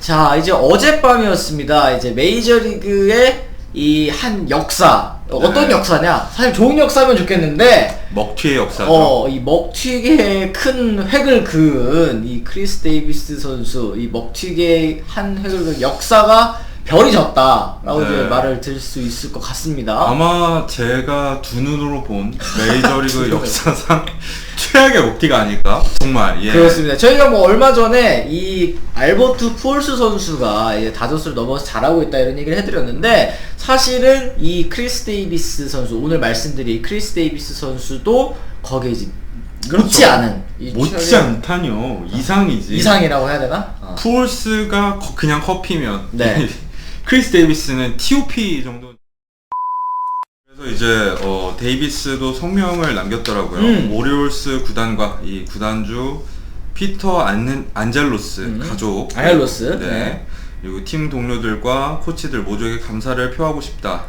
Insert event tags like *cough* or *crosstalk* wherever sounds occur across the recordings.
자, 이제 어젯밤이었습니다. 이제 메이저리그의 이 한 역사. 어떤 네. 역사냐? 사실 좋은 역사면 좋겠는데, 먹튀의 역사죠. 어, 이 먹튀계의 큰 획을 그은 이 크리스 데이비스 선수, 이 먹튀계의 한 획을 그은 역사가 별이 졌다라고 네. 이제 말을 들수 있을 것 같습니다. 아마 제가 두 눈으로 본 메이저리그 *laughs* 역사상 *laughs* 최악의 먹튀가 아닐까? 정말 예. 그렇습니다. 저희가 뭐 얼마 전에 이 알버트 푸올스 선수가 이제 다저스를 넘어서 잘하고 있다 이런 얘기를 해드렸는데 사실은 이 크리스 데이비스 선수 오늘 말씀드린 크리스 데이비스 선수도 거기에 이제 못지 않은 이 못지 최악의 않다뇨. 이상이지. 이상이라고 해야 되나? 어. 푸올스가 거- 그냥 커피면 네. *laughs* 크리스 데이비스는 TOP 정도. 그래서 이제 어, 데이비스도 성명을 남겼더라고요. 음. 오리올스 구단과 이 구단주 피터 안, 안젤로스 음. 가족 안젤로스, 네. 네. 그리고 팀 동료들과 코치들 모두에게 감사를 표하고 싶다.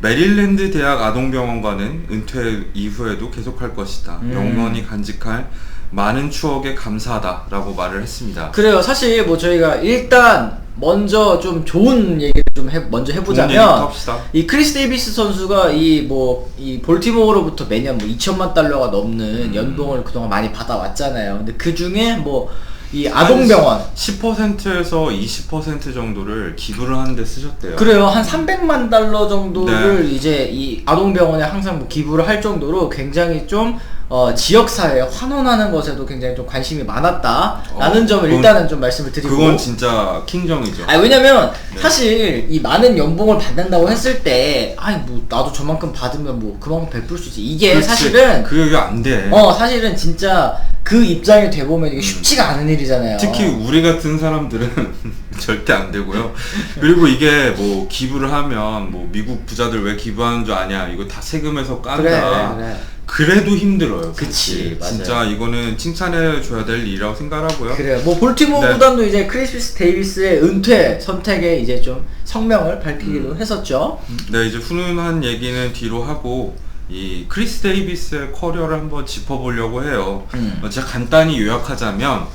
메릴랜드 대학 아동병원과는 은퇴 이후에도 계속할 것이다. 음. 영원히 간직할 많은 추억에 감사하다라고 말을 했습니다. 그래요. 사실 뭐 저희가 일단 먼저 좀 좋은 얘기를 좀 해, 먼저 해보자면. 이 크리스 데이비스 선수가 이 뭐 이 볼티모어로부터 매년 뭐 2천만 달러가 넘는 음. 연봉을 그동안 많이 받아왔잖아요. 근데 그 중에 뭐 이 아동병원 10%에서 20% 정도를 기부를 하는데 쓰셨대요. 그래요 한 300만 달러 정도를 네. 이제 이 아동병원에 항상 뭐 기부를 할 정도로 굉장히 좀 어, 지역 사회에 환원하는 것에도 굉장히 좀 관심이 많았다라는 어, 점을 그건- 일단은 좀 말씀을 드리고 그건 진짜 킹정이죠. 아 왜냐면 네. 사실 이 많은 연봉을 받는다고 했을 때 아니 뭐 나도 저만큼 받으면 뭐 그만큼 베풀 수 있지 이게 그렇지. 사실은 그게 안 돼. 어 사실은 진짜 그 입장이 돼 보면 이게 쉽지가 않은 일이잖아요. 음. 특히 우리 같은 사람들은 *laughs* 절대 안 되고요. *laughs* 그리고 이게 뭐 기부를 하면 뭐 미국 부자들 왜 기부하는 줄 아냐? 이거 다 세금에서 깐다. 그래 그래. 그래도 힘들어요. 그치, 사실. 맞아요. 진짜 이거는 칭찬해 줘야 될 일이라고 생각하고요. 그래요. 뭐 볼티모어 네. 구단도 이제 크리스 데이비스의 은퇴 선택에 이제 좀 성명을 밝히기도 음. 했었죠. 네, 이제 훈훈한 얘기는 뒤로 하고 이 크리스 데이비스의 커리어를 한번 짚어보려고 해요. 음. 어, 제가 간단히 요약하자면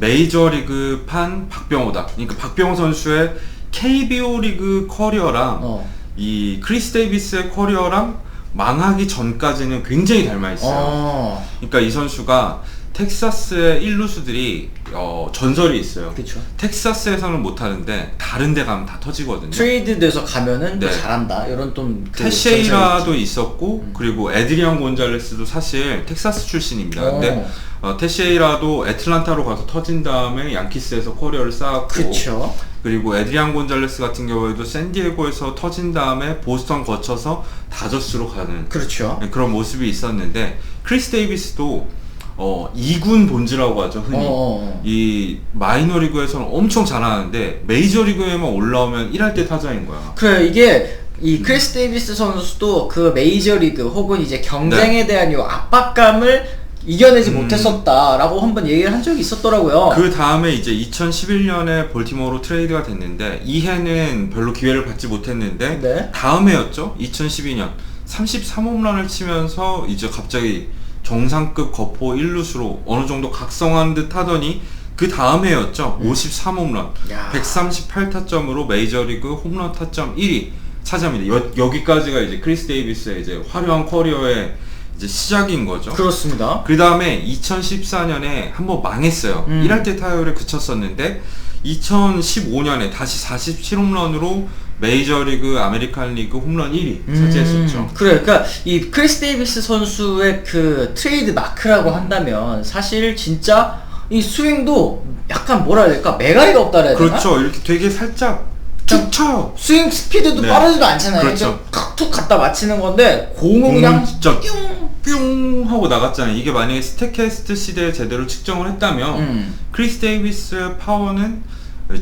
메이저리그 판 박병호다. 그러니까 박병호 선수의 KBO 리그 커리어랑 어. 이 크리스 데이비스의 커리어랑 망하기 전까지는 굉장히 닮아 있어요. 어. 그러니까 이 선수가 텍사스의 일루수들이 어, 전설이 있어요. 그쵸. 텍사스에서는 못하는데 다른 데 가면 다 터지거든요. 트레이드 돼서 가면은 또 네. 잘한다. 이런 좀 그 테쉐이라도 전설이 있었고 음. 그리고 에드리안 곤잘레스도 사실 텍사스 출신입니다. 있지. 근데 어, 테쉐이라도 애틀란타로 가서 터진 다음에 양키스에서 커리어를 쌓았고 그쵸. 그리고 에드리안 곤잘레스 같은 경우에도 샌디에고에서 터진 다음에 보스턴 거쳐서 다저스로 가는 그렇죠. 네, 그런 모습이 있었는데 크리스 데이비스도 어, 2군 본즈라고 하죠 흔히 어, 어. 이 마이너리그에서는 엄청 잘하는데 메이저리그에만 올라오면 1할 때 타자인 거야 그래 이게 음. 이 크리스 데이비스 선수도 그 메이저리그 혹은 이제 네. 경쟁에 대한 요 압박감을 이겨내지 음. 못했었다라고 한번 얘기를 한 적이 있었더라고요. 그 다음에 이제 2011년에 볼티모어로 트레이드가 됐는데 이 해는 별로 기회를 받지 못했는데 네. 다음 해였죠 2012년 33홈런을 치면서 이제 갑자기 정상급 거포 1루수로 어느 정도 각성한 듯 하더니 그 다음 해였죠 53홈런 음. 야. 138타점으로 메이저리그 홈런 타점 1위 차지합니다 여, 여기까지가 이제 크리스 데이비스의 이제 화려한 커리어의 이제 시작인 거죠 그렇습니다. 그 다음에 2014년에 한번 망했어요. 음. 1할 때 타율에 그쳤었는데 2015년에 다시 47홈런으로 메이저리그 아메리칸 리그 홈런 1위 차지했었죠. 음, 그래, 그러니까 이 크리스 데이비스 선수의 그 트레이드 마크라고 한다면 사실 진짜 이 스윙도 약간 뭐라 해야 될까 메가리가 없다 해야 되나? 그렇죠. 이렇게 되게 살짝 툭 쳐요. 스윙 스피드도 네. 빠르지도 않잖아요. 그렇죠. 툭툭 갖다 맞히는 건데 공은 그냥 진짜 뿅. 뿅 하고 나갔잖아요. 이게 만약에 스테캐스트 시대에 제대로 측정을 했다면 음. 크리스 데이비스의 파워는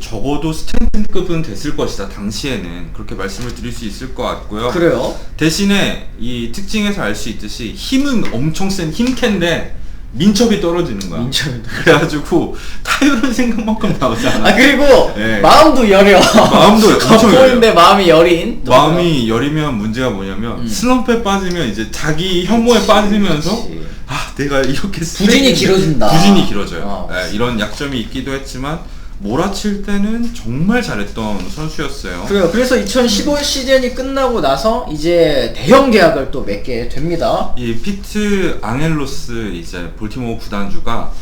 적어도 스탠튼급은 됐을 것이다. 당시에는 그렇게 말씀을 드릴 수 있을 것 같고요. 그래요. 대신에 이 특징에서 알 수 있듯이 힘은 엄청 센 힘캔데 민첩이 떨어지는 거야. 민첩이 그래가지고 타율은 생각만큼 나오지 않아. 아 그리고 네. 마음도 여려. 마음도 엄청 겉보인데 마음이 여린. 또 마음이 여리면 문제가 뭐냐면 음. 슬럼프에 빠지면 이제 자기 혐오에 빠지면서 그치. 아 내가 이렇게 부진이 길어진다. 부진이 길어져요. 어. 예, 이런 약점이 있기도 했지만 몰아칠 때는 정말 잘했던 선수였어요. 그래요. 그래서 2015 시즌이 끝나고 나서 이제 대형 계약을 또 맺게 됩니다. 이 피트 앙헬로스 이제 볼티모어 구단주가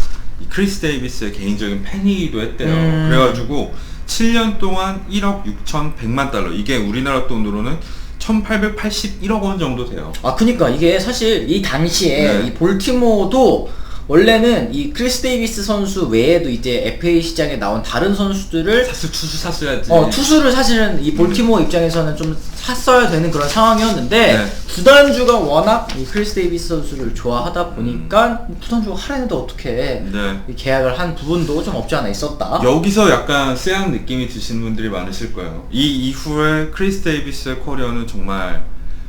이 크리스 데이비스의 개인적인 팬이기도 했대요. 음. 그래가지고 7년 동안 1억 6,100만 달러 이게 우리나라 돈으로는 1,881억 원 정도 돼요. 아, 그니까 이게 사실 이 당시에 네. 이 볼티모어도 원래는 이 크리스 데이비스 선수 외에도 이제 FA 시장에 나온 다른 선수들을 사실 투수 샀어야지. 어, 투수를 사실은 이 볼티모어 입장에서는 좀 샀어야 되는 그런 상황이었는데 네. 구단주가 워낙 이 크리스 데이비스 선수를 좋아하다 보니까 구단주가 하려는데 어떻게 네. 이 계약을 한 부분도 좀 없지 않아 있었다. 여기서 약간 쎄한 느낌이 드시는 분들이 많으실 거예요. 이 이후에 크리스 데이비스의 커리어는 정말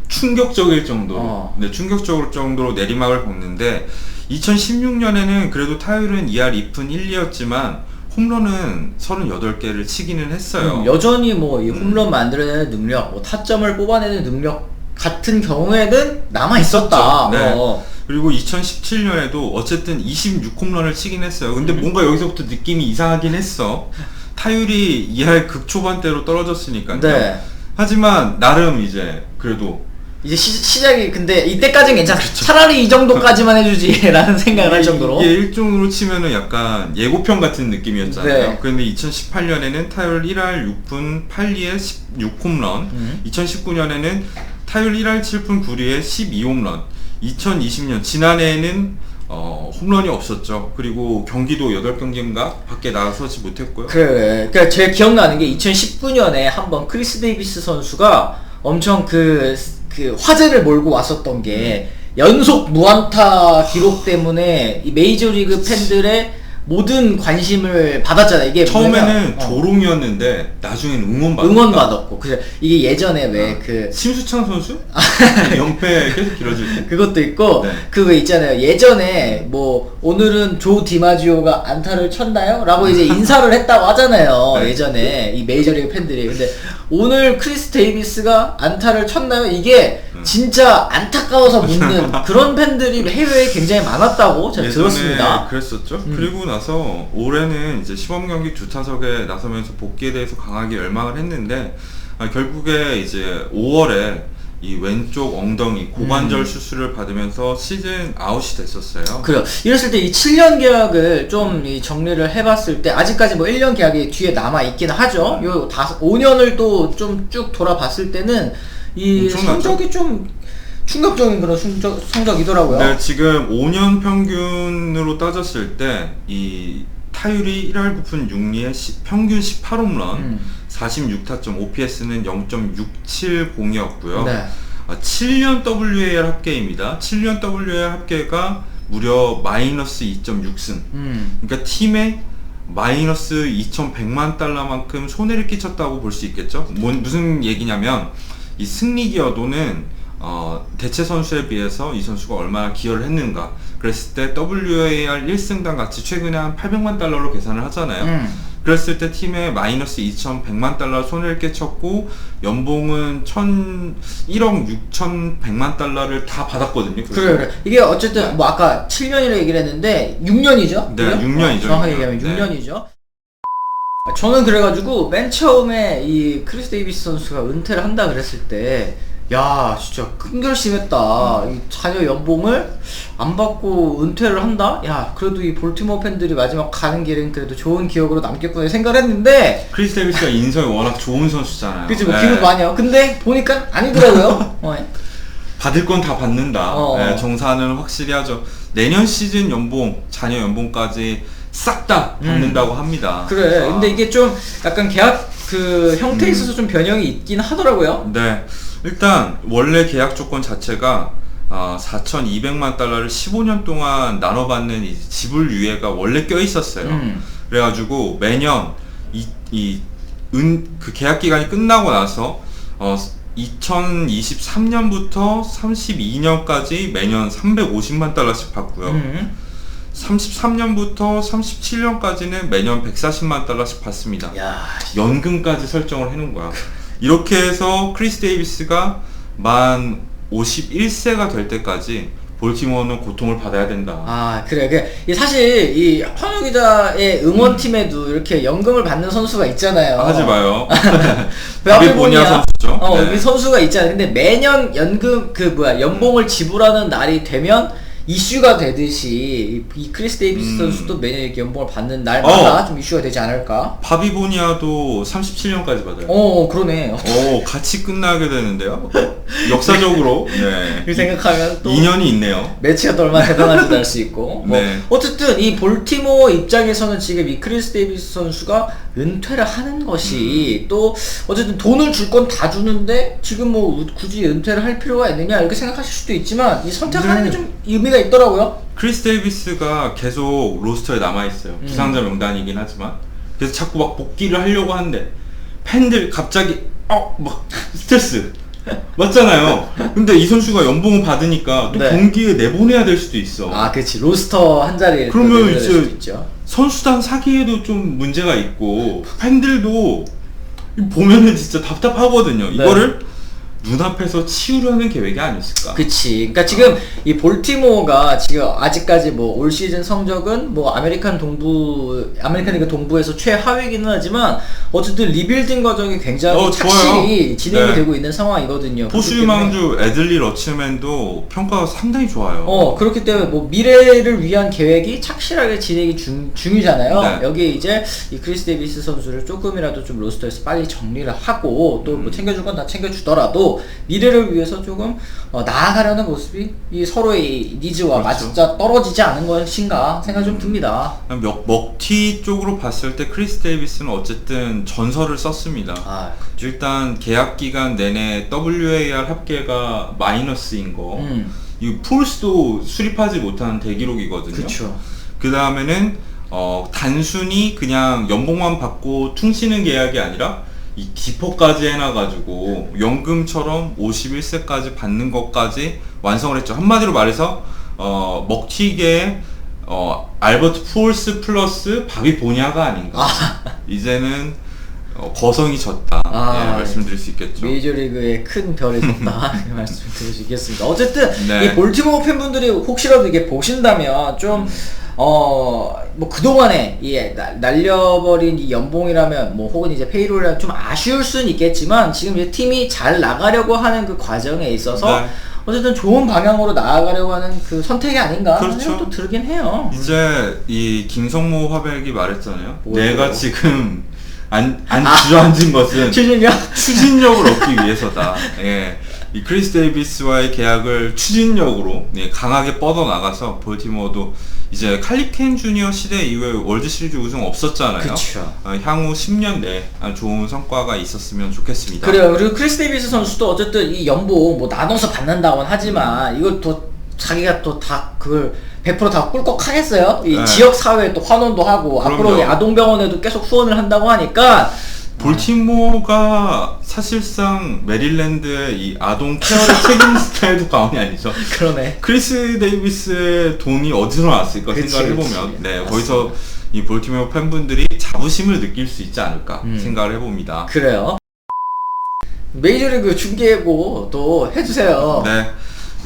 충격적일 정도로, 어. 네, 충격적일 정도로 내리막을 걷는데 2016년에는 그래도 타율은 2할 2푼 1리였지만 홈런은 38개를 치기는 했어요. 음, 여전히 뭐 이 홈런 만들어내는 능력, 뭐 타점을 뽑아내는 능력 같은 경우에는 남아 있었다. 네. 어. 그리고 2017년에도 어쨌든 26홈런을 치긴 했어요. 근데 음. 뭔가 여기서부터 느낌이 이상하긴 했어. 타율이 2할 극초반대로 떨어졌으니까요. 네. 하지만 나름 이제 그래도 이제 시, 작이 근데 이때까지는 괜찮아. 차라리 이 정도까지만 해주지라는 *laughs* 생각을 할 정도로. 이게 일종으로 치면은 약간 예고편 같은 느낌이었잖아요. 네. 그런데 2018년에는 타율 1할 6분 8리에 16홈런, 음. 2019년에는 타율 1할 7분 9리에 12홈런, 2020년 지난해에는 어, 홈런이 없었죠. 그리고 경기도 8경기인가 밖에 나서지 못했고요. 그래. 그러니까 제가 기억나는 게 2019년에 한번 크리스 데이비스 선수가 엄청 그, 그 화제를 몰고 왔었던 게 연속 무안타 기록 때문에 이 메이저리그 팬들의 모든 관심을 받았잖아요. 이게 처음에는 어, 조롱이었는데 나중엔 응원받았다. 응원받았고. 그래. 이게 예전에 왜그 심수창 선수? *laughs* 연패 계속 길어질 때. 그것도 있고 네. 그거 있잖아요. 예전에 뭐 오늘은 조 디마지오가 안타를 쳤나요? 라고 이제 *laughs* 인사를 했다고 하잖아요. 네. 예전에 이 메이저리그 팬들이. 근데 오늘 크리스 데이비스가 안타를 쳤나요? 이게 음. 진짜 안타까워서 묻는 *laughs* 그런 팬들이 해외에 굉장히 많았다고 제가 들었습니다. 그랬었죠. 음. 그리고 나서 올해는 이제 시범 경기 두 타석에 나서면서 복귀에 대해서 강하게 열망을 했는데 아, 결국에 이제 5월에 이 왼쪽 엉덩이 고관절 음. 수술을 받으면서 시즌 아웃이 됐었어요. 그래요. 이랬을 때 이 7년 계약을 좀 이 정리를 해봤을 때 아직까지 뭐 1년 계약이 뒤에 남아 있긴 하죠. 요 다섯 5년을 또 좀 쭉 돌아봤을 때는 이? 성적이 좀 충격적인 그런 성적, 성적이더라고요. 네, 지금 5년 평균으로 따졌을 때 이 타율이 1할 9푼 6리에 평균 18홈런, 음. 46타점, OPS는 0.670이었고요. 네. 아, 7년 WAR 합계입니다. 7년 WAR 합계가 무려 마이너스 2.6승. 음. 그러니까 팀에 마이너스 2,100만 달러만큼 손해를 끼쳤다고 볼 수 있겠죠. 뭔 무슨 얘기냐면 이 승리 기여도는 어, 대체 선수에 비해서 이 선수가 얼마나 기여를 했는가. 그랬을 때 WAR 1승당 같이 최근에 한 800만 달러로 계산을 하잖아요. 음. 그랬을 때 팀에 마이너스 2,100만 달러 손해를 끼쳤고 연봉은 1 1억 6,100만 달러를 다 받았거든요. 그래, 그래. 이게 어쨌든 뭐 아까 7년이라고 얘기를 했는데 6년이죠? 네, 6년이죠, 정확하게 6년. 얘기하면 네. 6년이죠. 저는 그래가지고 맨 처음에 이 크리스 데이비스 선수가 은퇴를 한다 그랬을 때, 야 진짜 큰 결심했다. 이 자녀 연봉을 안 받고 은퇴를 한다? 야 그래도 이 볼티모어 팬들이 마지막 가는 길은 그래도 좋은 기억으로 남겠구나 생각을 했는데, 크리스 데이비스가 인성이 워낙 좋은 선수잖아요. 그치 뭐 네. 기분 많이 해요. 근데 보니까 아니더라고요. *laughs* 어, 받을 건 다 받는다. 어. 네, 정사는 확실히 하죠. 내년 시즌 연봉, 자녀 연봉까지 싹 다 받는다고 합니다. 음. 그래. 아, 근데 이게 좀 약간 계약 그 형태에 있어서 좀 변형이 있긴 하더라고요. 네. 일단 원래 계약 조건 자체가 아, 4,200만 달러를 15년 동안 나눠받는 이 지불 유예가 원래 껴 있었어요. 음. 그래가지고 매년 이, 이, 은, 그 계약 기간이 끝나고 나서, 어, 2023년부터 32년까지 매년 350만 달러씩 받고요. 음. 33년부터 37년까지는 매년 140만 달러씩 받습니다. 야, 연금까지 설정을 해놓은 거야. 이렇게 해서 크리스 데이비스가 만 51세가 될 때까지 볼티모어는 고통을 받아야 된다. 아 그래 그 사실 이 황영 기자의 응원팀에도 이렇게 연금을 받는 선수가 있잖아요. 하지 마요. 베아필 보니아 보니아 선수죠. 어, 네. 이 선수가 있잖아요. 근데 매년 연금 그 뭐야 연봉을 지불하는 날이 되면 이슈가 되듯이 이, 이 크리스 데이비스 음. 선수도 매년 이렇게 연봉을 받는 날마다 어. 좀 이슈가 되지 않을까? 바비 보니아도 37년까지 받아요. 어 그러네. 오, 같이 끝나게 되는데요. 역사적으로 *laughs* 네. 이 생각하면 또 인연이 있네요. 매치가 또 얼마나 대단한지도 *laughs* 알 수 있고 뭐 네. 어쨌든 이 볼티모어 입장에서는 지금 이 크리스 데이비스 선수가 은퇴를 하는 것이 음. 또 어쨌든 돈을 줄 건 다 주는데 지금 뭐 굳이 은퇴를 할 필요가 있느냐 이렇게 생각하실 수도 있지만 이 선택하는 네. 게좀 의미가 있더라고요. 크리스 데이비스가 계속 로스터에 남아 있어요. 음. 부상자 명단이긴 하지만 그래서 자꾸 막 복귀를 하려고 하는데 팬들 갑자기 어막 *laughs* 스트레스 *laughs* 맞잖아요. 근데 이 선수가 연봉을 받으니까 또 네. 경기에 내보내야 될 수도 있어. 아 그렇지 로스터 한 자리에 그러면 이제 수도 있죠. 선수단 사기에도 좀 문제가 있고 팬들도 보면은 진짜 답답하거든요. 이거를 눈앞에서 치우려는 계획이 아니었을까? 그치. 그러니까 지금 이 볼티모어가 지금 아직까지 뭐 올 시즌 성적은 뭐 아메리칸 동부 아메리칸 리그 동부에서 최하위기는 하지만 어쨌든 리빌딩 과정이 굉장히 어, 착실히 좋아요. 진행이 네. 되고 있는 상황이거든요. 그렇기 때문에- 포슈망주 애들리 러츠맨도 평가가 상당히 좋아요. 어 그렇기 때문에 뭐 미래를 위한 계획이 착실하게 진행이 중, 중이잖아요. 네. 여기에 이제 이 크리스 데이비스 선수를 조금이라도 좀 로스터에서 빨리 정리를 하고 또 음. 뭐 챙겨줄 건 다 챙겨주더라도 미래를 위해서 조금 어, 나아가려는 모습이 이 서로의 니즈와 그렇죠. 맞자 떨어지지 않은 것인가 생각이 좀 듭니다. 먹, 먹튀 쪽으로 봤을 때 크리스 데이비스는 어쨌든 전설을 썼습니다. 아, 일단 계약 기간 내내 WAR 합계가 마이너스인 거. 음, 이 풀스도 수립하지 못한 대기록이거든요. 그렇죠. 그 다음에는 어, 단순히 그냥 연봉만 받고 퉁치는 계약이 아니라 이 기포까지 해놔가지고 연금처럼 51세까지 받는 것까지 완성을 했죠. 한마디로 말해서 어, 먹튀계 어, 알버트 푸올스 플러스 바비 보냐가 아닌가. 이제는 어, 거성이 졌다. 아, 예, 말씀드릴 수 있겠죠. 메이저리그에 큰 별이 *laughs* 이렇게 말씀드릴 수 있겠습니다. 어쨌든 네. 이 볼티모어 팬분들이 혹시라도 이게 보신다면 좀 어, 뭐, 그동안에, 이, 날- 날려버린 이 연봉이라면, 뭐, 혹은 이제 페이롤이라면 좀 아쉬울 수는 있겠지만, 지금 이제 팀이 잘 나가려고 하는 그 과정에 있어서, 네. 어쨌든 좋은 방향으로 나아가려고 하는 그 선택이 아닌가 하는 그렇죠. 생각도 들긴 해요. 이제 이 김성모 화백이 말했잖아요. 뭐예요? 내가 지금 안, 안 아. 주저앉은 것은 *laughs* 최진영? 추진력을 얻기 위해서다. 예. 이 크리스 데이비스와의 계약을 추진력으로 예, 강하게 뻗어 나가서 볼티모어도 이제 칼리켄 주니어 시대 이후에 월드 시리즈 우승 없었잖아요. 그쵸. 어, 향후 10년 내에 좋은 성과가 있었으면 좋겠습니다. 그래요. 그리고 크리스 데이비스 선수도 어쨌든 이 연봉 뭐 나눠서 받는다고는 하지만 이걸 또 자기가 또 다 그걸 100%다 꿀꺽 하겠어요. 이 네. 지역 사회에 또 환원도 하고 그럼요. 앞으로 이 아동병원에도 계속 후원을 한다고 하니까 볼티모어가 사실상 메릴랜드의 이 아동 케어를 *laughs* 책임 스타일도 과언이 아니죠. 그러네. 크리스 데이비스의 돈이 어디서 나왔을까 그치, 생각을 그치. 해보면 네 맞습니다. 거기서 이 볼티모어 팬분들이 자부심을 느낄 수 있지 않을까 음. 생각을 해봅니다. 그래요. 메이저리그 중계고 또 해주세요. 네.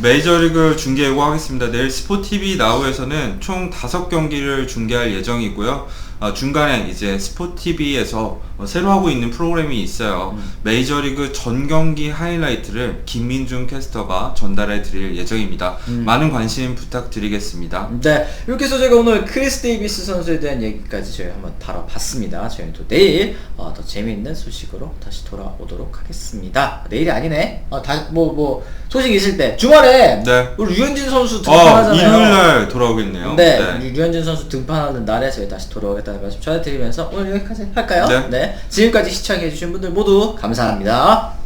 메이저리그 중계 예고하겠습니다. 내일 스포티비 나우에서는 총 다섯 경기를 중계할 예정이고요. 어, 중간에 이제 스포티비에서 어, 새로 하고 있는 프로그램이 있어요. 음. 메이저리그 전 경기 하이라이트를 김민중 캐스터가 전달해 드릴 예정입니다. 음. 많은 관심 부탁드리겠습니다. 네, 이렇게 해서 제가 오늘 크리스 데이비스 선수에 대한 얘기까지 저희 한번 다뤄봤습니다. 저희는 또 내일 어, 더 재미있는 소식으로 다시 돌아오도록 하겠습니다. 내일이 아니네. 어, 다뭐 뭐 소식 있을 때 주말에 네. 우리 류현진 선수 어, 등판하잖아요. 일요일 날 돌아오겠네요. 네, 류- 류현진 선수 등판하는 날에 저희 다시 돌아오겠다는 말씀 전해드리면서 오늘 여기까지 할까요? 네. 지금까지 시청해주신 분들 모두 감사합니다.